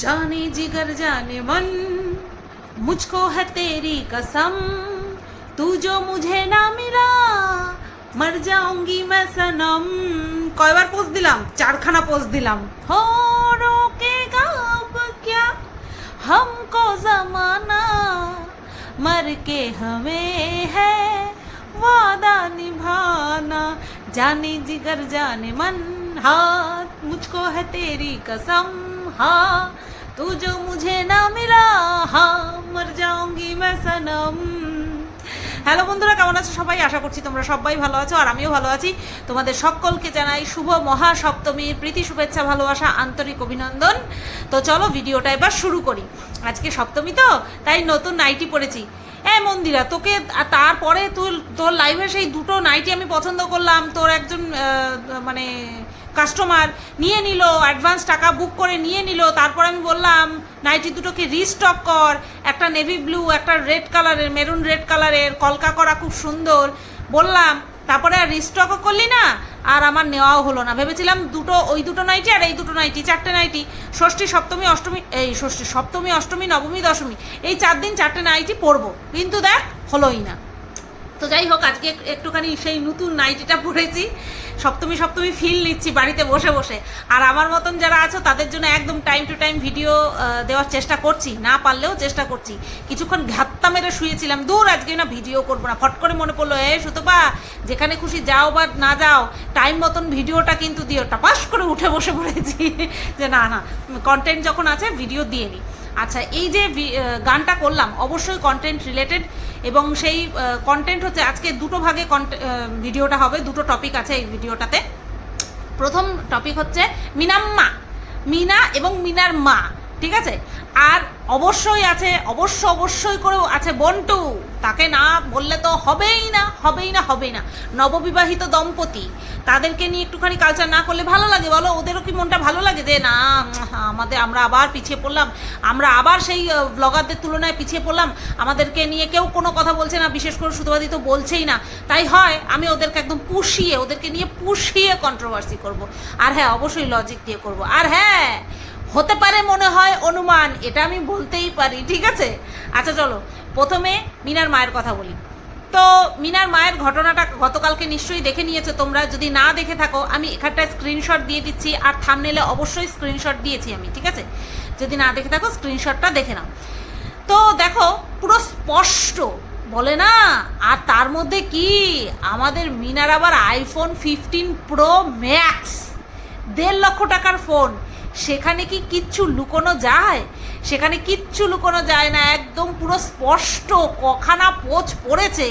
जाने जिगर जाने मन मुझको है तेरी कसम तू जो मुझे ना मिला मर जाऊंगी मैं सनम কয়বার পোজ দিলাম চারখানা পোজ দিলাম हो रोकेगा अब क्या हमको जमाना मर के हमें है वादा निभाना जाने जिगर जाने मन हाथ मुझको है तेरी कसम हाँ तू जो मुझे ना मिला हाँ मर जाऊंगी मैं सनम হ্যালো বন্ধুরা কেমন আছো সবাই আশা করছি তোমরা সবাই ভালো আছো আর আমিও ভালো আছি তোমাদের সকলকে জানাই শুভ মহা সপ্তমীর প্রীতি শুভেচ্ছা ভালোবাসা আন্তরিক অভিনন্দন তো চলো ভিডিওটা এবার শুরু করি আজকে সপ্তমী তো তাই নতুন নাইটি পরেছি এ মন্দিরা তোকে আর তারপরে তুই তোর লাইভে সেই দুটো নাইটি আমি পছন্দ করলাম তোর একজন আহ, মানে কাস্টমার নিয়ে নিল অ্যাডভান্স টাকা বুক করে নিয়ে নিল, তারপর আমি বললাম, নাইটি দুটোকে রিস্টক কর, একটা নেভি ব্লু একটা রেড কালারের মেরুন রেড কালারের কলকা করা খুব সুন্দর। বললাম, তারপরে আর রিস্টকও করলি না, আর আমার নেওয়াও হলো না। ভেবেছিলাম দুটো, ওই দুটো নাইটি আর এই দুটো নাইটি, চারটে নাইটি, ষষ্ঠী, সপ্তমী, অষ্টমী, এই ষষ্ঠী, সপ্তমী, অষ্টমী, নবমী, দশমী, এই চার দিন চারটে নাইটি পরবো। কিন্তু দেখ, হলোই না। তো যাই হোক, আজকে একটুখানি সেই নতুন নাইটিটা পরেছি। সপ্তমী সপ্তমী ফিল নিচ্ছি বাড়িতে বসে বসে। আর আমার মতন যারা আছো, তাদের জন্য একদম টাইম টু টাইম ভিডিও দেওয়ার চেষ্টা করছি। না পারলেও চেষ্টা করছি। কিছুক্ষণ ঘাত্তা মেরে শুয়েছিলাম। দূর আজকে না ভিডিও করব না। ফট করে মনে পড়ল এ সুতপা, যেখানে খুশি যাও বা না যাও টাইম মতন ভিডিওটা কিন্তু দিও। টাপাস করে উঠে বসে পড়েছি। যে না না কন্টেন্ট যখন আছে ভিডিও দিয়ে নিই আচ্ছা এই যে গানটা করলাম, অবশ্যই কন্টেন্ট রিলেটেড এবং সেই কন্টেন্ট হচ্ছে আজকে দুটো ভাগে ভিডিওটা হবে, দুটো টপিক আছে এই ভিডিওটাতে। প্রথম টপিক হচ্ছে মিনাম্মা। মিনা এবং মিনার মা। ঠিক আছে? আর অবশ্যই আছে, অবশ্য অবশ্যই করেও আছে বন্টু। তাকে না বললে তো হবেই না হবেই না হবেই না। নববিবাহিত দম্পতি, তাদেরকে নিয়ে একটুখানি কালচার না করলে ভালো লাগে বলো? ওদেরও কি মনটা ভালো লাগে যে, না আমাদের আমরা আবার পিছিয়ে পড়লাম, আমরা আবার সেই ব্লগারদের তুলনায় পিছিয়ে পড়লাম, আমাদেরকে নিয়ে কেউ কোনো কথা বলছে না, বিশেষ করে সুতবাদী তো বলছেই না। তাই হয়, আমি ওদেরকে একদম পুষিয়ে, ওদেরকে নিয়ে পুষিয়ে কন্ট্রোভার্সি করব। আর হ্যাঁ অবশ্যই লজিক দিয়ে করব। আর হ্যাঁ হতে পারে মনে হয় অনুমান, এটা আমি বলতেই পারি, ঠিক আছে? আচ্ছা চলো, প্রথমে মিনার মায়ের কথা বলি। তো মিনার মায়ের ঘটনাটা গতকালকে নিশ্চয়ই দেখে নিয়েছো তোমরা, যদি না দেখে থাকো, আমি এখানটায় স্ক্রিনশট দিয়ে দিচ্ছি, আর থামনেলে অবশ্যই স্ক্রিনশট দিয়েছি আমি, ঠিক আছে? যদি না দেখে থাকো স্ক্রিনশটটা দেখে নাও। তো দেখো, পুরো স্পষ্ট, বলে না? আর তার মধ্যে কি? আমাদের মিনার আবার আইফোন ফিফটিন প্রো ম্যাক্স দেড় লক্ষ টাকার ফোন সেখানে কি কিচ্ছু লুকোনো যায়? সেখানে কিচ্ছু লুকোনো যায় না, একদম পুরো স্পষ্ট কখানা পোচ পড়েছে।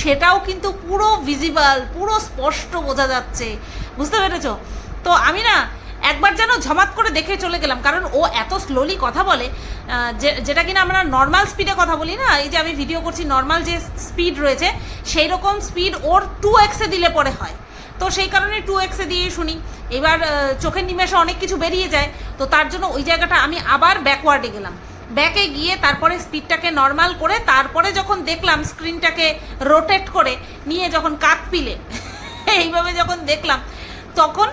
সেটাও কিন্তু পুরো ভিজিবল পুরো স্পষ্ট বোঝা যাচ্ছে। বুঝতে পেরেছ? তো আমি না একবার যেন ঝমাত করে দেখে চলে গেলাম, কারণ ও এত স্লোলি কথা বলে যেটা কিনা আমরা নর্মাল স্পিডে কথা বলি না, এই যে আমি ভিডিও করছি নর্মাল যে স্পিড রয়েছে সেই রকম স্পিড ওর টু এক্সে দিলে পরে হয়। তো সেই কারণে টু এক্সে দিয়ে শুনি। এবার চোখের নিমেষে অনেক কিছু বেরিয়ে যায়। তো তার জন্য ওই জায়গাটা আমি আবার ব্যাকওয়ার্ডে গেলাম। ব্যাকে গিয়ে তারপরে স্পিডটাকে নর্মাল করে তারপরে যখন দেখলাম স্ক্রিনটাকে রোটেট করে নিয়ে যখন কাক পিলে, এইভাবে যখন দেখলাম, তখন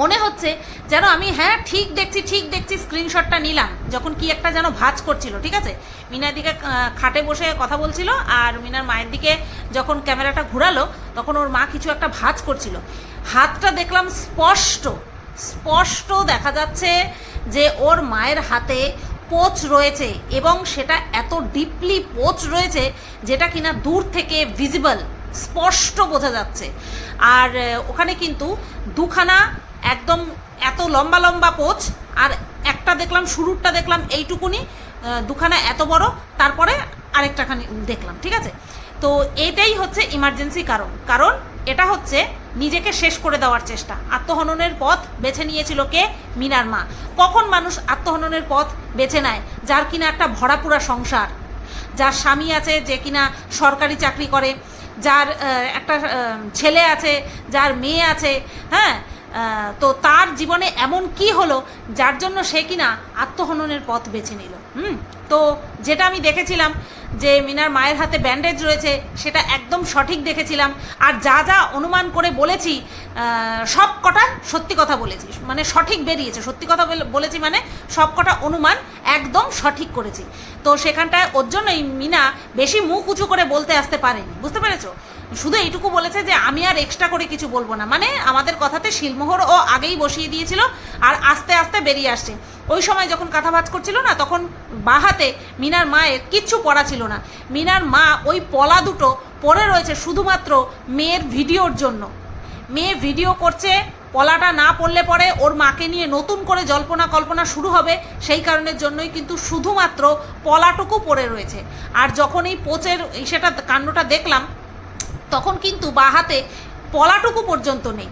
মনে হচ্ছে যেন আমি হ্যাঁ ঠিক দেখছি ঠিক দেখছি স্ক্রিনশটটা নিলাম, যখন কি একটা যেন ভাজ করছিল, ঠিক আছে? মিনার দিকে খাটে বসে কথা বলছিল, আর মিনার মায়ের দিকে যখন ক্যামেরাটা ঘুরালো, তখন ওর মা কিছু একটা ভাজ করছিল। হাতটা দেখলাম স্পষ্ট স্পষ্ট দেখা যাচ্ছে যে ওর মায়ের হাতে পোচ রয়েছে, এবং সেটা এত ডিপলি পোচ রয়েছে যেটা কিনা দূর থেকে ভিজিবল স্পষ্ট বোঝা যাচ্ছে। আর ওখানে কিন্তু দুখানা একদম এত লম্বা লম্বা পোচ, আর একটা দেখলাম, শুরুরটা দেখলাম এইটুকুনি দুখানা এত বড়, তারপরে আরেকটাখানি দেখলাম, ঠিক আছে? তো এটাই হচ্ছে ইমার্জেন্সি কারণ। কারণ এটা হচ্ছে নিজেকে শেষ করে দেওয়ার চেষ্টা। আত্মহননের পথ বেছে নিয়েছিল কে? মিনার মা। কখন মানুষ আত্মহননের পথ বেছে নেয়? যার কিনা একটা ভরাপুরা সংসার, যার স্বামী আছে যে কিনা সরকারি চাকরি করে, যার একটা ছেলে আছে, যার মেয়ে আছে হ্যাঁ? তো তার জীবনে এমন কি হলো যার জন্য সে কিনা আত্মহননের পথ বেছে নিল, হুম? তো যেটা আমি দেখেছিলাম যে মিনার মায়ের হাতে ব্যান্ডেজ রয়েছে, সেটা একদম সঠিক দেখেছিলাম। আর যা যা অনুমান করে বলেছি সব কটা সত্যি কথা বলেছি। মানে সঠিক বেরিয়েছে। সত্যি কথা বলে- বলেছি মানে সব কটা অনুমান একদম সঠিক করেছি। তো সেখানটায় ওর জন্যই মিনা বেশি মুখ উঁচু করে বলতে আসতে পারেনি। বুঝতে পেরেছ? শুধু এইটুকু বলেছে যে আমি আর এক্সট্রা করে কিছু বলব না। মানে আমাদের কথাতে শিলমোহর ও আগেই বসিয়ে দিয়েছিল আর আস্তে আস্তে বেরিয়ে আসছে। ওই সময় যখন কাঁথা ভাজ করছিল না, তখন বাহাতে মিনার মায়ের কিচ্ছু পড়া ছিল না। মিনার মা ওই পলা দুটো পড়ে রয়েছে শুধুমাত্র মেয়ের ভিডিওর জন্য। মেয়ে ভিডিও করছে, পলাটা না পড়লে পরে ওর মাকে নিয়ে নতুন করে জল্পনা কল্পনা শুরু হবে, সেই কারণের জন্যই কিন্তু শুধুমাত্র পলাটুকু পড়ে রয়েছে। আর যখন এই পোচের সেটা কাণ্ডটা দেখলাম তখন কিন্তু বা হাতে পলাটুকু পর্যন্ত নেই।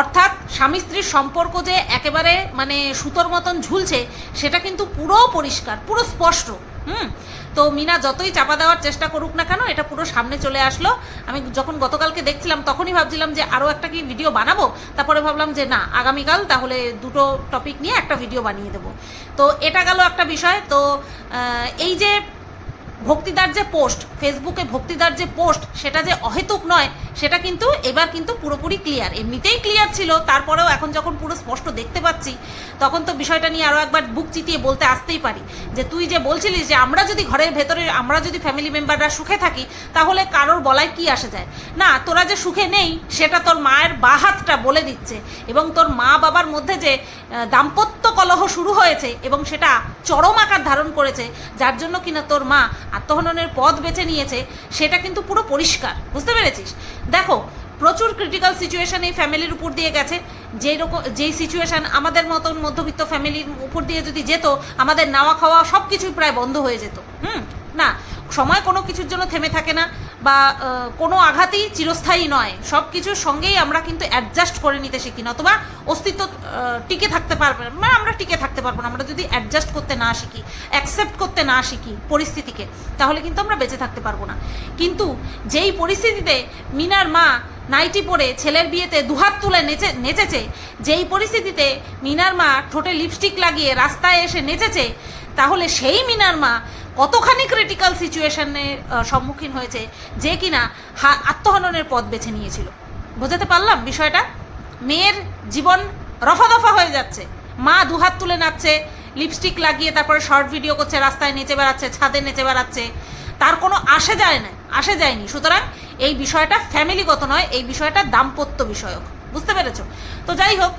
অর্থাৎ স্বামী স্ত্রীর সম্পর্ক যে একেবারে মানে সুতোর মতন ঝুলছে, সেটা কিন্তু পুরো পরিষ্কার, পুরো স্পষ্ট, হুম? তো মিনা যতই চাপা দেওয়ার চেষ্টা করুক না কেন, এটা পুরো সামনে চলে আসলো। আমি যখন গতকালকে দেখছিলাম, তখনই ভাবছিলাম যে আরও একটা কি ভিডিও বানাবো। তারপরে ভাবলাম যে না, আগামীকাল তাহলে দুটো টপিক নিয়ে একটা ভিডিও বানিয়ে দেবো। তো এটা গেল একটা বিষয়। তো এই যে ভক্তিদার যে পোস্ট ফেসবুকে ভক্তিদার যে পোস্ট, সেটা যে অহেতুক নয়, সেটা কিন্তু এবার কিন্তু পুরোপুরি ক্লিয়ার এমনিতেই ক্লিয়ার ছিল, তারপরেও এখন যখন পুরো স্পষ্ট দেখতে পাচ্ছি, তখন তো বিষয়টা নিয়ে আরও একবার বুক চিতিয়ে বলতে আসতেই পারি। যে তুই যে বলছিলিস যে আমরা যদি ঘরের ভেতরে, আমরা যদি ফ্যামিলি মেম্বাররা সুখে থাকি, তাহলে কারোর বলায় কি আসে যায়? না, তোরা যে সুখে নেই, সেটা তোর মায়ের বাহাতটা বলে দিচ্ছে এবং তোর মা বাবার মধ্যে যে দাম্পত্য কলহ শুরু হয়েছে এবং সেটা চরম আকার ধারণ করেছে, যার জন্য কিনা তোর মা আত্মহননের পথ বেছে নিয়েছে, সেটা কিন্তু পুরো পরিষ্কার। বুঝতে পেরেছিস? দেখো, প্রচুর ক্রিটিক্যাল সিচুয়েশান এই ফ্যামিলির উপর দিয়ে গেছে। যেই রকম, যেই সিচুয়েশান আমাদের মতন মধ্যবিত্ত ফ্যামিলির উপর দিয়ে যদি যেত, আমাদের নাওয়া খাওয়া সব কিছুই প্রায় বন্ধ হয়ে যেত। হুম, না, সময় কোনো কিছুর জন্য থেমে থাকে না বা কোনো আঘাতই চিরস্থায়ী নয়। সব কিছুর সঙ্গেই আমরা কিন্তু অ্যাডজাস্ট করে নিতে শিখি না অথবা অস্তিত্ব টিকে থাকতে পারবে না। মানে আমরা টিকে থাকতে পারব না, আমরা যদি অ্যাডজাস্ট করতে না শিখি অ্যাকসেপ্ট করতে না শিখি পরিস্থিতিকে, তাহলে কিন্তু আমরা বেঁচে থাকতে পারব না। কিন্তু যেই পরিস্থিতিতে মিনার মা নাইটি পরে ছেলের বিয়েতে দুহাত তুলে নেচে, নেচেছে, যেই পরিস্থিতিতে মিনার মা ঠোঁটে লিপস্টিক লাগিয়ে রাস্তায় এসে নেচেছে, তাহলে সেই মিনার মা কতখানি ক্রিটিক্যাল সিচুয়েশনের সম্মুখীন হয়েছে, যে কিনা আত্মহননের পথ বেছে নিয়েছিল। বোঝাতে পারলাম বিষয়টা? মেয়ের জীবন রফা দফা হয়ে যাচ্ছে। মা দুহাত তুলে নাচছে লিপস্টিক লাগিয়ে তারপরে শর্ট ভিডিও করছে, রাস্তায় নেচে বেড়াচ্ছে, ছাদে নেচে বেড়াচ্ছে। তার কোনো আসে যায় না, আসে যায়নি। সুতরাং এই বিষয়টা ফ্যামিলিগত নয়, এই বিষয়টা দাম্পত্য বিষয়ক। বুঝতে পেরেছ? তো যাই হোক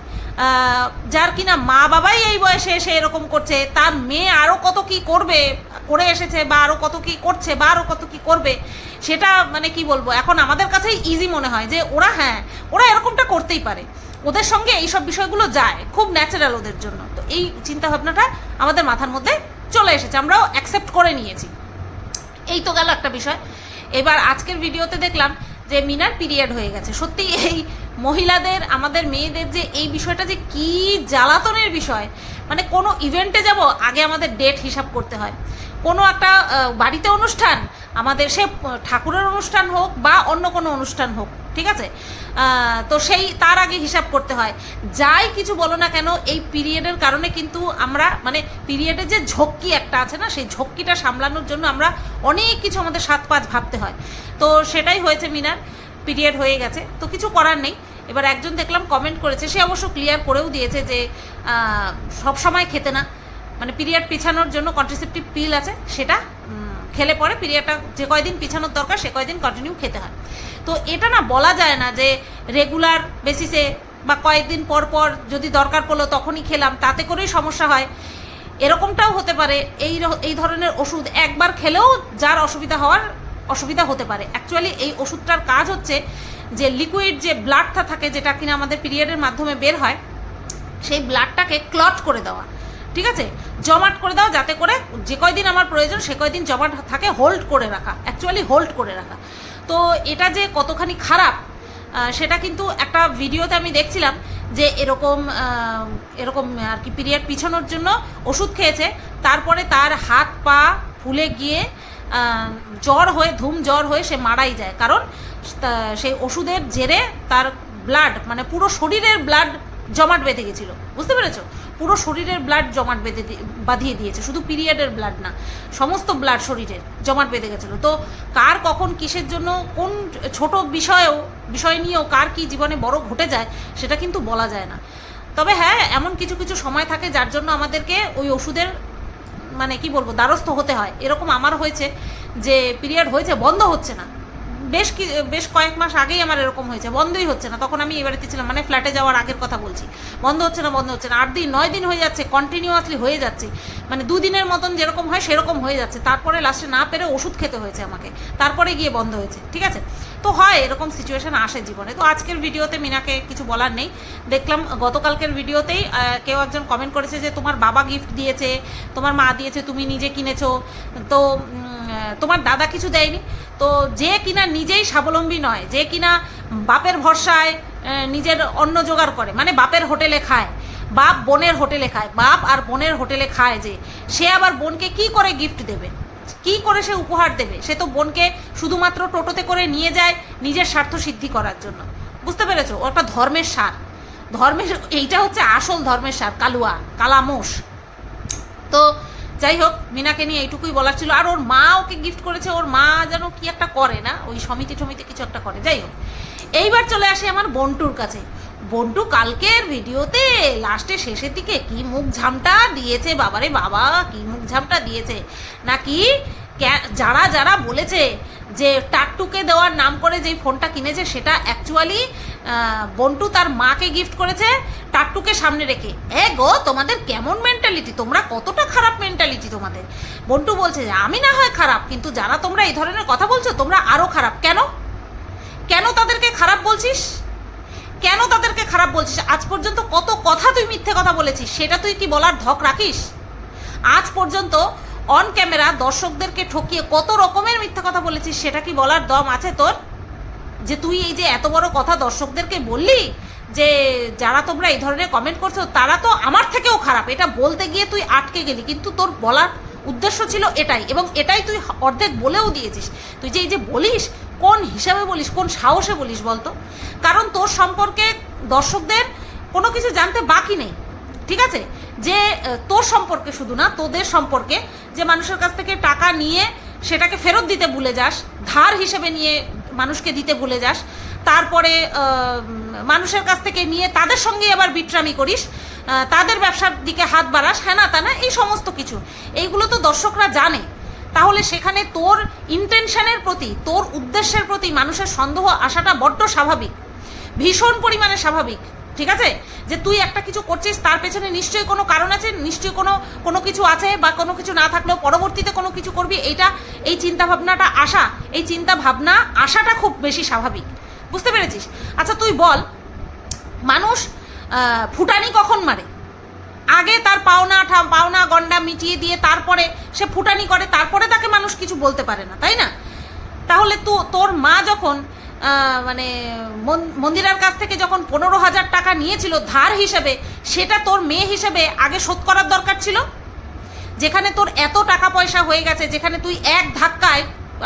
যার কিনা মা বাবাই এই বয়সে এসে এরকম করছে, তার মেয়ে আরও কত কি করবে, করে এসেছে, বা আরও কত কি করছে, বা আরও কত কি করবে, সেটা মানে কি বলব, এখন আমাদের কাছেই ইজি মনে হয় যে ওরা হ্যাঁ ওরা এরকমটা করতেই পারে। ওদের সঙ্গে এইসব বিষয়গুলো যায়, খুব ন্যাচারাল ওদের জন্য। তো এই চিন্তা ভাবনাটা আমাদের মাথার মধ্যে চলে এসেছে, আমরাও অ্যাকসেপ্ট করে নিয়েছি। এই তো গেল একটা বিষয়। এবার আজকের ভিডিওতে দেখলাম যে মিনার পিরিয়ড হয়ে গেছে। সত্যি এই মহিলাদের, আমাদের মেয়েদের যে এই বিষয়টা যে কি জ্বালাতনের বিষয় মানে কোনো ইভেন্টে যাব, আগে আমাদের ডেট হিসাব করতে হয়। কোনো একটা বাড়িতে অনুষ্ঠান, আমাদের সে ঠাকুরের অনুষ্ঠান হোক বা অন্য কোনো অনুষ্ঠান হোক, ঠিক আছে? তো সেই, তার আগে হিসাব করতে হয়। যাই কিছু বলো না কেন, এই পিরিয়ডের কারণে কিন্তু আমরা মানে পিরিয়ডের যে ঝক্কি একটা আছে না, সেই ঝক্কিটা সামলানোর জন্য আমরা অনেক কিছু আমাদের সাত পাঁচ ভাবতে হয়। তো সেটাই হয়েছে মিনার, পিরিয়ড হয়ে গেছে। তো কিছু করার নেই। এবার একজন দেখলাম কমেন্ট করেছে, সে অবশ্য ক্লিয়ার করেও দিয়েছে যে সব সময় খেতে না। মানে পিরিয়ড পিছানোর জন্য কন্ট্রাসেপটিভ পিল আছে, সেটা খেলে পরে পিরিয়ডটা যে কয়দিন পিছানোর দরকার, সে কয়দিন কন্টিনিউ খেতে হয়। তো এটা না বলা যায় না যে রেগুলার বেসিসে বা কয়েকদিন পর পর যদি দরকার পড়ল তখনই খেলাম, তাতে করেই সমস্যা হয়। এরকমটাও হতে পারে, এই এই ধরনের ওষুধ একবার খেলেও যার অসুবিধা হওয়ার অসুবিধা হতে পারে। অ্যাকচুয়ালি এই ওষুধটার কাজ হচ্ছে যে লিকুইড যে ব্লাডটা থাকে যেটা কিনা আমাদের পিরিয়ডের মাধ্যমে বের হয়, সেই ব্লাডটাকে ক্লট করে দেওয়া। ঠিক আছে? জমাট করে দেওয়া যাতে করে যে কয়দিন আমার প্রয়োজন সে কয়দিন জমাট থাকে হোল্ড করে রাখা। অ্যাকচুয়ালি হোল্ড করে রাখা। তো এটা যে কতখানি খারাপ সেটা কিন্তু একটা ভিডিওতে আমি দেখছিলাম যে এরকম এরকম আর কি পিরিয়ড পিছানোর জন্য ওষুধ খেয়েছে, তারপরে তার হাত পা ফুলে গিয়ে জ্বর হয়ে, ধুম জ্বর হয়ে সে মারাই যায়। কারণ সেই ওষুধের জেরে তার ব্লাড মানে পুরো শরীরের ব্লাড জমাট বেঁধে গেছিল। বুঝতে পেরেছ? পুরো শরীরের ব্লাড জমাট বেঁধে বাঁধিয়ে দিয়েছে। শুধু পিরিয়ডের ব্লাড না, সমস্ত ব্লাড শরীরের জমাট বেঁধে গেছিল। তো কার কখন কিসের জন্য, কোন ছোট বিষয়েও, বিষয় নিয়েও কার কি জীবনে বড় ঘটে যায়, সেটা কিন্তু বলা যায় না। তবে হ্যাঁ এমন কিছু কিছু সময় থাকে যার জন্য আমাদেরকে ওই ওষুধের মানে কি বলব, দ্বারস্থ হতে হয়। এরকম আমার হয়েছে যে পিরিয়ড হয়েছে, বন্ধ হচ্ছে না। বেশ কি, বেশ কয়েক মাস আগেই আমার এরকম হয়েছে, বন্ধই হচ্ছে না। তখন আমি এই বাড়িতে ছিলাম মানে ফ্ল্যাটে যাওয়ার আগের কথা বলছি। বন্ধ হচ্ছে না, বন্ধ হচ্ছে না। আট দিন, নয় দিন হয়ে যাচ্ছে কন্টিনিউয়াসলি হয়ে যাচ্ছে। মানে দুদিনের মতন যেরকম হয়, সেরকম হয়ে যাচ্ছে। তারপরে লাস্টে না পেরে ওষুধ খেতে হয়েছে আমাকে। তারপরে গিয়ে বন্ধ হয়েছে, ঠিক আছে? তো হয়, এরকম সিচুয়েশন আসে জীবনে। তো আজকের ভিডিওতে মিনাকে কিছু বলার নেই। দেখলাম গতকালকের ভিডিওতেই কেউ একজন কমেন্ট করেছে যে, তোমার বাবা গিফট দিয়েছে, তোমার মা দিয়েছে, তুমি নিজে কিনেছো। তো তোমার দাদা কিছু দেয়নি। তো যে কিনা নিজেই স্বাবলম্বী নয়, যে কিনা বাপের ভরসায় নিজের অন্ন জোগাড় করে মানে বাপের হোটেলে খায়, বাপ বোনের হোটেলে খায়, বাপ আর বোনের হোটেলে খায় যে, সে আবার বোনকে কি করে গিফট দেবে? কি করে সে উপহার দেবে? সে তো বোনকে শুধুমাত্র টোটোতে করে নিয়ে যায় নিজের স্বার্থ সিদ্ধি করার জন্য। বুঝতে পেরেছ? ও একটা ধর্মের সার। ধর্মের, এইটা হচ্ছে আসল ধর্মের সার, কালুয়া, কালামোষ। তো যাই হোক মিনাকে নিয়ে এইটুকুই বলার ছিল। আর ওর মা ওকে গিফট করেছে, ওর মা যেন কি একটা করে না, ওই সমিতি টমিতি কিছু একটা করে। যাই হোক এইবার চলে আসি আমার বন্টুর কাছে। বন্টু কালকের ভিডিওতে লাস্টে শেষের দিকে কি মুখ ঝামটা দিয়েছে, বাবারে বাবা, কি মুখ ঝামটা দিয়েছে। নাকি যারা যারা বলেছে যে টাকটুকে দেওয়ার নাম করে যেই ফোনটা কিনেছে, সেটা অ্যাকচুয়ালি বন্টু তার মাকে গিফট করেছে টাকটুকে সামনে রেখে। এ গো, তোমাদের কেমন মেন্টালিটি তোমরা কতটা খারাপ মেন্টালিটি তোমাদের? বন্টু বলছে যে আমি না হয় খারাপ, কিন্তু যারা তোমরা এই ধরনের কথা বলছো, তোমরা আরও খারাপ। কেন? কেন তাদেরকে খারাপ বলছিস? কেন তাদেরকে খারাপ বলছিস? আজ পর্যন্ত কত কথা তুই মিথ্যে কথা বলেছিস, সেটা তুই কি বলার ধক রাখিস? আজ পর্যন্ত অন ক্যামেরা দর্শকদেরকে ঠকিয়ে কত রকমের মিথ্যে কথা বলেছিস, সেটা কি বলার দম আছে তোর? যে তুই এই যে এত বড় কথা দর্শকদেরকে বললি, যে যারা তোমরা এই ধরনের কমেন্ট করছ, তারা তো আমার থেকেও খারাপ। এটা বলতে গিয়ে তুই আটকে গেলি, কিন্তু তোর বলার উদ্দেশ্য ছিল এটাই, এবং এটাই তুই অর্ধেক বলেও দিয়েছিস। তুই যে এই যে বলিস, কোন হিসাবে বলিস, কোন সাহসে বলিস বলতো? কারণ তোর সম্পর্কে দর্শকদের কোনো কিছু জানতে বাকি নেই, ঠিক আছে? যে তোর সম্পর্কে শুধু না, তোদের সম্পর্কে, যে মানুষের কাছ থেকে টাকা নিয়ে সেটাকে ফেরত দিতে ভুলে যাস, ধার হিসেবে নিয়ে মানুষকে দিতে ভুলে যাস, তারপরে মানুষের কাছ থেকে নিয়ে তাদের সঙ্গে আবার বিট্রামি করিস তাদের ব্যবসার দিকে হাত বাড়াস হ্যাঁ না তা না এই সমস্ত কিছু। এইগুলো তো দর্শকরা জানে। তাহলে সেখানে তোর ইন্টেনশনের প্রতি, তোর উদ্দেশ্যের প্রতি মানুষের সন্দেহ আসাটা বড্ড স্বাভাবিক। ভীষণ পরিমাণে স্বাভাবিক। ঠিক আছে? যে তুই একটা কিছু করছিস, তার পেছনে নিশ্চয়ই কোনো কারণ আছে, নিশ্চয়ই কোনো কোনো কিছু আছে বা কোনো কিছু না থাকলেও পরবর্তীতে কোনো কিছু করবি, এইটা, এই চিন্তা ভাবনাটা আসা, এই চিন্তা ভাবনা আসাটা খুব বেশি স্বাভাবিক। বুঝতে পেরেছিস? আচ্ছা তুই বল, মানুষ ফুটানি কখন মারে? আগে তার পাওনা পাওনা গন্ডা মিটিয়ে দিয়ে তারপরে সে ফুটানি করে, তারপরে তাকে মানুষ কিছু বলতে পারে না, তাই না? তাহলে তো, তোর মা যখন মানে মন- মন্দিরার কাছ থেকে যখন পনেরো হাজার টাকা নিয়েছিল ধার হিসেবে, সেটা তোর মেয়ে হিসেবে আগে শোধ করার দরকার ছিল? যেখানে তোর এত টাকা পয়সা হয়ে গেছে, যেখানে তুই এক ধাক্কায়,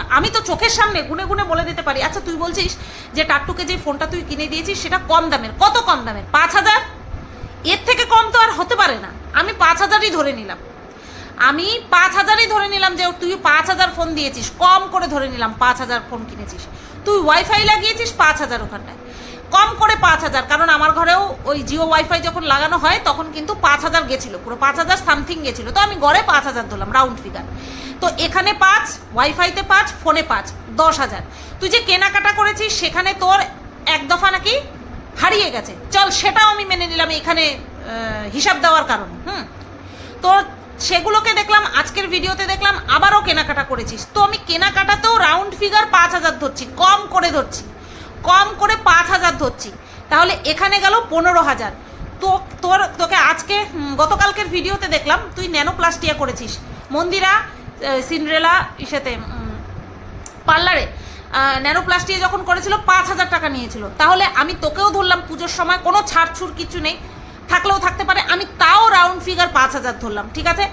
আমি তো চোখের সামনে গুনে গুনে বলে দিতে পারি। আচ্ছা তুই বলছিস যে টাট্টুকে যে ফোনটা তুই কিনে দিয়েছিস, সেটা কম দামের। কত কম দামের? পাঁচ হাজার? এর থেকে কম তো আর হতে পারে না। আমি পাঁচ হাজারই ধরে নিলাম। আমি পাঁচ হাজারই ধরে নিলাম যে, তুই পাঁচ হাজার ফোন দিয়েছিস, কম করে ধরে নিলাম, পাঁচ হাজার ফোন কিনেছিস। তুই ওয়াইফাই লাগিয়েছিস পাঁচ হাজার ওখানটায়। কম করে পাঁচ হাজার, কারণ আমার ঘরেও ওই জিও ওয়াইফাই যখন লাগানো হয়, তখন কিন্তু পাঁচ হাজার গেছিল, পুরো পাঁচ হাজার সামথিং গেছিল। তো আমি গড়ে পাঁচ হাজার ধরলাম রাউন্ড ফিগার তো এখানে পাঁচ ওয়াইফাইতে পাঁচ ফোনে পাঁচ, দশ হাজার। তুই যে কেনাকাটা করেছিস, সেখানে তোর এক দফা নাকি হারিয়ে গেছে। চল, সেটাও আমি মেনে নিলাম এখানে হিসাব দেওয়ার কারণে, হুম? তো সেগুলোকে দেখলাম, আজকের ভিডিওতে দেখলাম, আবারও কেনাকাটা করেছিস। তো আমি কেনাকাটাতেও রাউন্ড ফিগার পাঁচ হাজার ধরছি, কম করে ধরছি, কম করে পাঁচ হাজার ধরছি। তাহলে এখানে গেল পনেরো হাজার। তো তোর, তোকে আজকে গতকালকের ভিডিওতে দেখলাম, তুই ন্যানোপ্লাস্টিয়া করেছিস। মন্দিরা সিন্ড্রেলা ইসেতে পার্লারে ন্যানোপ্লাস্টিয়া যখন করেছিল, পাঁচ হাজার টাকা নিয়েছিল। তাহলে আমি তোকেও ধরলাম পুজোর সময়, কোনো ছাড় ছুড় কিছু নেই। থাকলেও থাকতে পারে। আমি তাও রাউন্ড ফিগার পাঁচ হাজার ধরলাম, ঠিক আছে?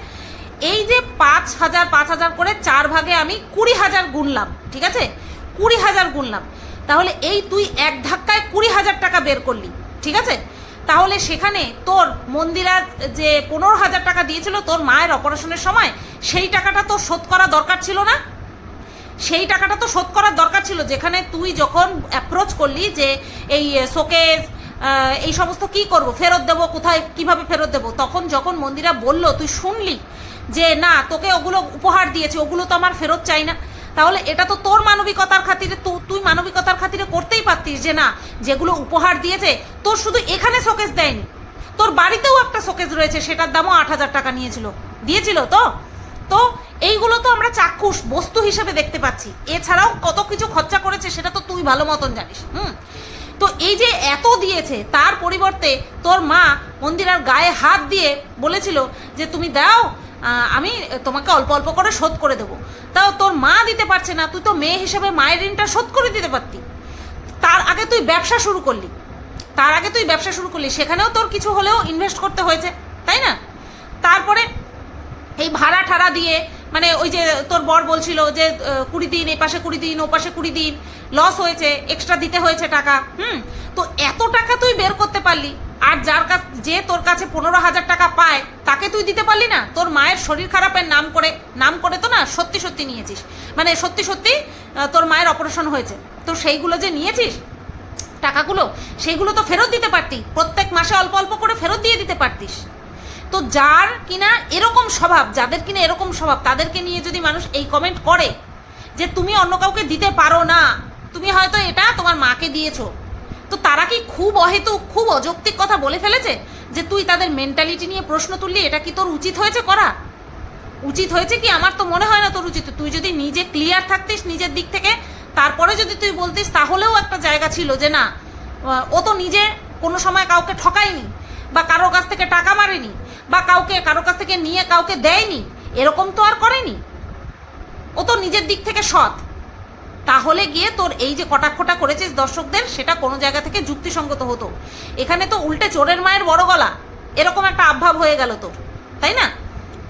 এই যে পাঁচ হাজার পাঁচ হাজার করে চার ভাগে আমি কুড়ি হাজার গুনলাম, ঠিক আছে? কুড়ি হাজার গুনলাম। তাহলে এই তুই এক ধাক্কায় কুড়ি হাজার টাকা বের করলি, ঠিক আছে? তাহলে সেখানে তোর মন্দিরার যে পনেরো হাজার টাকা দিয়েছিল তোর মায়ের অপারেশনের সময়, সেই টাকাটা তো শোধ করা দরকার ছিল না? সেই টাকাটা তো শোধ করার দরকার ছিল, যেখানে তুই যখন অ্যাপ্রোচ করলি যে এই শোকেস এই সমস্ত কি করব? ফেরত দেবো? কোথায়, কীভাবে ফেরত দেবো? তখন যখন মন্দিরা বলল, তুই শুনলি যে, না, তোকে ওগুলো উপহার দিয়েছে, ওগুলো তো আমার ফেরত চাই না। তাহলে এটা তো তোর মানবিকতার খাতিরে তুই মানবিকতার খাতিরে করতেই পারতিস যে, না, যেগুলো উপহার দিয়েছে, তোর শুধু এখানে শোকেস দেয়নি। তোর বাড়িতেও একটা শোকেস রয়েছে, সেটার দামও আট হাজার টাকা নিয়েছিল। দিয়েছিল তো? তো এইগুলো তো আমরা চাক্ষুষ বস্তু হিসেবে দেখতে পাচ্ছি। এছাড়াও কত কিছু খরচা করেছে, সেটা তো তুই ভালো মতন জানিস, হুম? তো এই যে এত দিয়েছে, তার পরিবর্তে তোর মা মন্দিরার গায়ে হাত দিয়ে বলেছিল যে তুমি দাও আমি তোমাকে অল্প অল্প করে শোধ করে দেবো। তাও তোর মা দিতে পারছে না, তুই তো মেয়ে হিসেবে মায়ের ঋণটা শোধ করে দিতে পারতি। তার আগে তুই ব্যবসা শুরু করলি। তার আগে তুই ব্যবসা শুরু করলি, সেখানেও তোর কিছু হলেও ইনভেস্ট করতে হয়েছে, তাই না? তারপরে এই ভাড়া ঠাড়া দিয়ে মানে ওই যে তোর বর বলছিল যে কুড়ি দিন, এ পাশে কুড়ি দিন, ও পাশে কুড়ি দিন লস হয়েছে এক্সট্রা দিতে হয়েছে টাকা, হুম? তো এত টাকা তুই বের করতে পারলি, আর যার কাছ, যে তোর কাছে পনেরো হাজার টাকা পায়, তাকে তুই দিতে পারলি না? তোর মায়ের শরীর খারাপের নাম করে নাম করে তো না, সত্যি সত্যি নিয়েছিস। মানে সত্যি সত্যি তোর মায়ের অপারেশন হয়েছে। তো সেইগুলো যে নিয়েছিস, টাকাগুলো, সেইগুলো তো ফেরত দিতে পারতি। প্রত্যেক মাসে অল্প অল্প করে ফেরত দিয়ে দিতে পারতিস। তো যার কিনা এরকম স্বভাব, যাদের কিনা এরকম স্বভাব, তাদেরকে নিয়ে যদি মানুষ এই কমেন্ট করে যে তুমি অন্য কাউকে দিতে পারো না, তুমি হয়তো এটা তোমার মাকে দিয়েছ। তো তারা কি খুব অহেতুক, খুব অযৌক্তিক কথা বলে ফেলেছে যে তুই তাদের মেন্টালিটি নিয়ে প্রশ্ন তুললি, এটা কি তোর উচিত হয়েছে করা? উচিত হয়েছে কি? আমার তো মনে হয় না তোর উচিত। তুই যদি নিজে ক্লিয়ার থাকতিস নিজের দিক থেকে, তারপরে যদি তুই বলতিস, তাহলেও একটা জায়গা ছিল যে না ও তো নিজে কোনো সময় কাউকে ঠকায়নি বা কারোর কাছ থেকে টাকা মারেনি। বা কাউকে, কারোর কাছ থেকে নিয়ে কাউকে দেয়নি, এরকম তো আর করেনি। ও তো নিজের দিক থেকে সৎ। তাহলে গিয়ে তোর এই যে কটাক্ষটা করেছিস দর্শকদের, সেটা কোনো জায়গা থেকে যুক্তিসঙ্গত হতো। এখানে তো উল্টে চোরের মায়ের বড় গলা, এরকম একটা আভাব হয়ে গেল তোর, তাই না?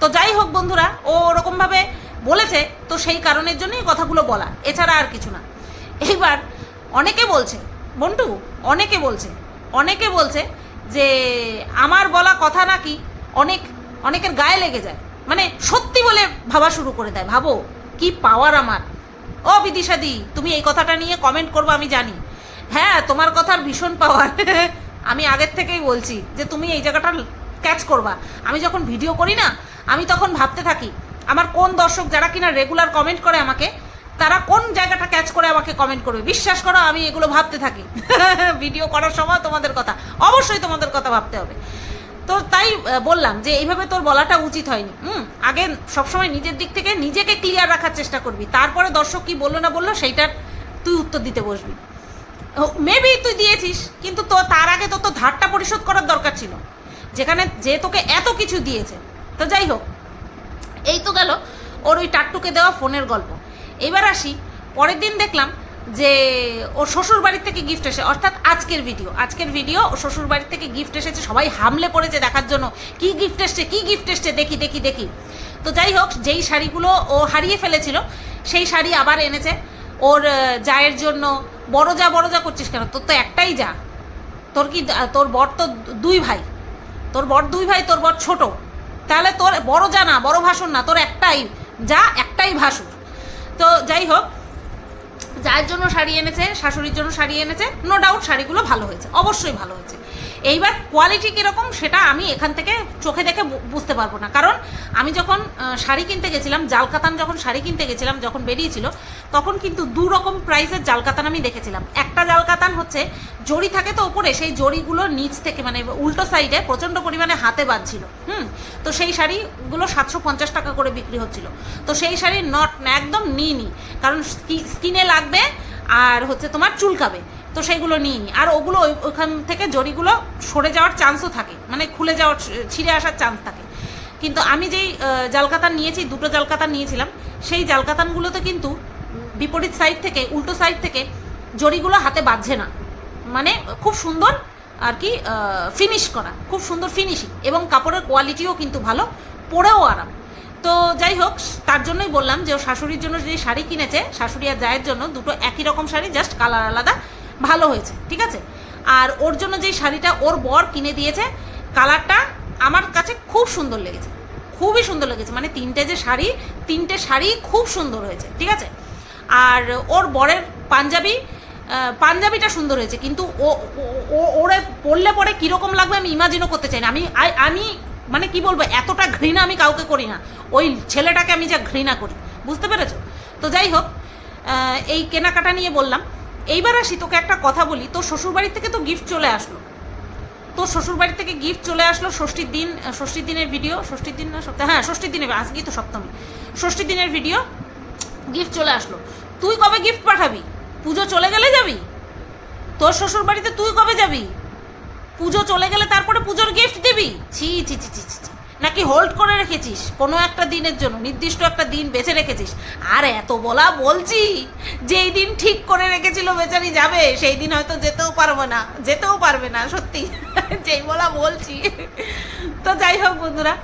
তো যাই হোক বন্ধুরা, ও ওরকমভাবে বলেছে, তো সেই কারণের জন্যই কথাগুলো বলা, এছাড়া আর কিছু না। এইবার অনেকে বলছে, বন্টু, অনেকে বলছে অনেকে বলছে যে, আমার বলা কথা নাকি অনেক, অনেকের গায়ে লেগে যায়। মানে সত্যি বলে ভাবা শুরু করে দেয়। ভাবো, কি পাওয়ার আমার? ও বিদিশাদি তুমি এই কথাটা নিয়ে কমেন্ট করব, আমি জানি। হ্যাঁ তোমার কথার ভীষণ পাওয়ার আমি আগের থেকেই বলছি যে তুমি এই জায়গাটা ক্যাচ করবা। আমি যখন ভিডিও করি না, আমি তখন ভাবতে থাকি, আমার কোন দর্শক যারা কিনা রেগুলার কমেন্ট করে আমাকে, তারা কোন জায়গাটা ক্যাচ করে আমাকে কমেন্ট করবে? বিশ্বাস করো, আমি এগুলো ভাবতে থাকি। ভিডিও করার সময় তোমাদের কথা, অবশ্যই তোমাদের কথা ভাবতে হবে। তো তাই বললাম যে এইভাবে তোর বলাটা উচিত হয়নি। হুম, আগে সবসময় নিজের দিক থেকে নিজেকে ক্লিয়ার রাখার চেষ্টা করবি। তারপরে দর্শক কি বলল না বলল সেইটার তুই উত্তর দিতে বসবি। মেবি তুই দিয়েছিস, কিন্তু তো তার আগে তো তো ধারটা পরিশোধ করার দরকার ছিল। যেখানে যে তোকে এত কিছু দিয়েছে। তো যাই হোক, এই তো গেল ওর ওই টাট্টুকে দেওয়া ফোনের গল্প। এবার আসি, পরের দিন দেখলাম যে ও শ্বশুর বাড়ির থেকে গিফট এসে, অর্থাৎ আজকের ভিডিও আজকের ভিডিও ও শ্বশুর বাড়ির থেকে গিফট এসেছে, সবাই হামলে পড়েছে দেখার জন্য। কি গিফট এসছে, কি গিফট এসছে, দেখি দেখি দেখি। তো যাই হোক, যেই শাড়িগুলো ও হারিয়ে ফেলেছিল, সেই শাড়ি আবার এনেছে। ওর জায়ের জন্য, বড় যা বড় যা করছিস কেন? তোর তো একটাই যা। তোর কি তোর বর তো দুই ভাই। তোর বর দুই ভাই, তোর বর ছোট। তাহলে তোর, বড় যা না, বড় ভাসুর না, তোর একটাই, যা একটাই ভাসুর। তো যাই হোক যার জন্য শাড়ি এনেছে, শাশুড়ির জন্য শাড়ি এনেছে নো ডাউট শাড়িগুলো ভালো হয়েছে, অবশ্যই ভালো হয়েছে। এইবার কোয়ালিটি কীরকম সেটা আমি এখান থেকে চোখে দেখে বুঝতে পারব না। কারণ আমি যখন শাড়ি কিনতে গেছিলাম, জালকাতান যখন শাড়ি কিনতে গেছিলাম, যখন বেরিয়েছিল, তখন কিন্তু দু রকম প্রাইসের জালকাতান আমি দেখেছিলাম। একটা জালকাতান হচ্ছে, জড়ি থাকে তো ওপরে, সেই জড়িগুলো নিচ থেকে মানে উল্টো সাইডে প্রচণ্ড পরিমাণে হাতে বাঁধছিল, হুম? তো সেই শাড়িগুলো সাতশো পঞ্চাশ টাকা করে বিক্রি হচ্ছিল। তো সেই শাড়ি নট একদম নিই নি কারণ স্কিনে লাগবে আর হচ্ছে তোমার চুলকাবে। তো সেইগুলো নিই নি আর ওগুলো ওই- ওখান থেকে জড়িগুলো সরে যাওয়ার চান্সও থাকে। মানে খুলে যাওয়ার, ছিঁড়ে আসার চান্স থাকে। কিন্তু আমি যেই জালকাতান নিয়েছি, দুটো জালকাতান নিয়েছিলাম, সেই জালকাতানগুলোতে কিন্তু বিপরীত সাইড থেকে, উল্টো সাইড থেকে জড়িগুলো হাতে বাঁধছে না। মানে খুব সুন্দর আর কি ফিনিশ করা। খুব সুন্দর ফিনিশিং এবং কাপড়ের কোয়ালিটিও কিন্তু ভালো, পরেও আরাম। তো যাই হোক, তার জন্যই বললাম যে শাশুড়ির জন্য যে শাড়ি কিনেছে, শাশুড়ি আর জায়ের জন্য দুটো একই রকম শাড়ি জাস্ট কালার আলাদা। ভালো হয়েছে, ঠিক আছে? আর ওর জন্য যেই শাড়িটা ওর বর কিনে দিয়েছে, কালারটা আমার কাছে খুব সুন্দর লেগেছে, খুবই সুন্দর লেগেছে। মানে তিনটে যে শাড়ি, তিনটে শাড়ি খুব সুন্দর হয়েছে, ঠিক আছে? আর ওর বরের পাঞ্জাবি পাঞ্জাবিটা সুন্দর হয়েছে, কিন্তু ও ওরে পরলে পরে কীরকম লাগবে আমি ইমাজিনও করতে চাই না। আমি আমি মানে কি বলব, এতটা ঘৃণা আমি কাউকে করি না। ওই ছেলেটাকে আমি যা ঘৃণা করি, বুঝতে পেরেছ? তো যাই হোক এই কেনাকাটা নিয়ে বললাম। এইবার আসি, তোকে একটা কথা বলি। তোর শ্বশুরবাড়ি থেকে তো গিফট চলে আসলো। তোর শ্বশুরবাড়ি থেকে গিফট চলে আসলো ষষ্ঠীর দিন ষষ্ঠীর দিনের ভিডিও ষষ্ঠীর দিন না সপ্তাহে হ্যাঁ ষষ্ঠীর দিনে আজকেই তো সপ্তমী। ষষ্ঠীর দিনের ভিডিও গিফট চলে আসলো। তুই কবে গিফট পাঠাবি? পুজো চলে গেলে যাবি? তোর শ্বশুর বাড়িতে তুই কবে যাবি? পুজো চলে গেলে তারপরে পুজোর গিফট দিবি? ছি ছি ছি ছি ছি ছি। নাকি হোল্ড করে রেখেছিস? কোনো একটা দিনের জন্য, নির্দিষ্ট একটা দিন বেছে রেখেছিস। আর এত বলা বলছি, যেই দিন ঠিক করে রেখেছিল বেচারি যাবে, সেই দিন হয়তো যেতেও পারবে না, যেতেও পারবে না, সত্যি। যেই বলা বলছি। তো যাই হোক বন্ধুরা,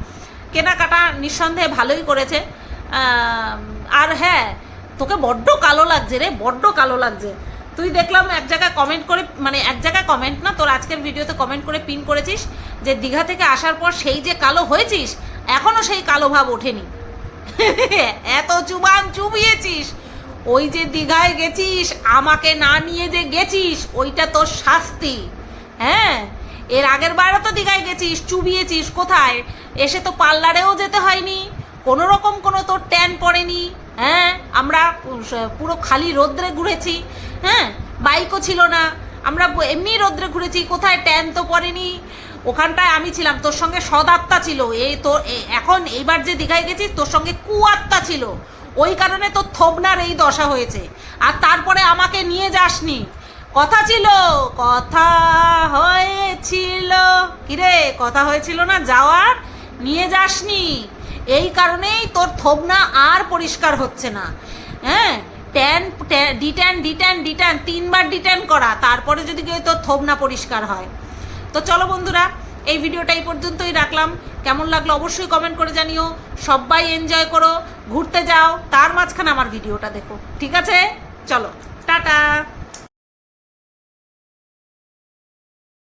কেনাকাটা নিঃসন্দেহে ভালোই করেছে। আর হ্যাঁ তোকে বড্ড কালো লাগছে রে, বড্ড কালো লাগছে। তুই দেখলাম এক জায়গায় কমেন্ট করে মানে এক জায়গায় কমেন্ট না, তোর আজকের ভিডিওতে কমেন্ট করে পিন করেছিস যে দীঘা থেকে আসার পর সেই যে কালো হয়েছিস এখনও সেই কালো ভাব ওঠেনি। এত চুবান চুবিয়েছিস। ওই যে দীঘায় গেছিস, আমাকে না নিয়ে যে গেছিস, ওইটা তোর শাস্তি। হ্যাঁ? এর আগের বারও তো দীঘায় গেছিস, চুবিয়েছিস কোথায়? এসে তো পার্লারেও যেতে হয়নি। কোনো রকম কোনো তোর ট্যান পড়েনি। হ্যাঁ? আমরা পুরো খালি রোদ্রে ঘুরেছি। হ্যাঁ বাইকও ছিল না। আমরা এমনি রোদ্রে ঘুরেছি, কোথায় ট্যান তো পড়েনি। ওখানটায় আমি ছিলাম, তোর সঙ্গে সদাত্মা ছিল। এই তোর এখন এইবার যে দীঘায় গেছিস, তোর সঙ্গে কুয়াত্মা ছিল। ওই কারণে তোর থোবনার এই দশা হয়েছে। আর তারপরে আমাকে নিয়ে যাসনি। কথা ছিল, কথা হয়েছিল। কিরে, কথা হয়েছিল না? যাওয়ার নিয়ে যাসনি। এই কারণেই তোর থোবনা আর পরিষ্কার হচ্ছে না। হ্যাঁ ট্যান ডিট্যান ডিট্যান ডিট্যান তিনবার ডিট্যান করা, তারপরে যদি কেউ তোর থোবনা পরিষ্কার হয়। তো চলো বন্ধুরা, এই ভিডিওটা এই পর্যন্তই রাখলাম। কেমন লাগল অবশ্যই কমেন্ট করে জানিও। সবাই এনজয় করো, ঘুরতে যাও, তার মাঝখানে আমার ভিডিওটা দেখো। ঠিক আছে? চলো, টাটা!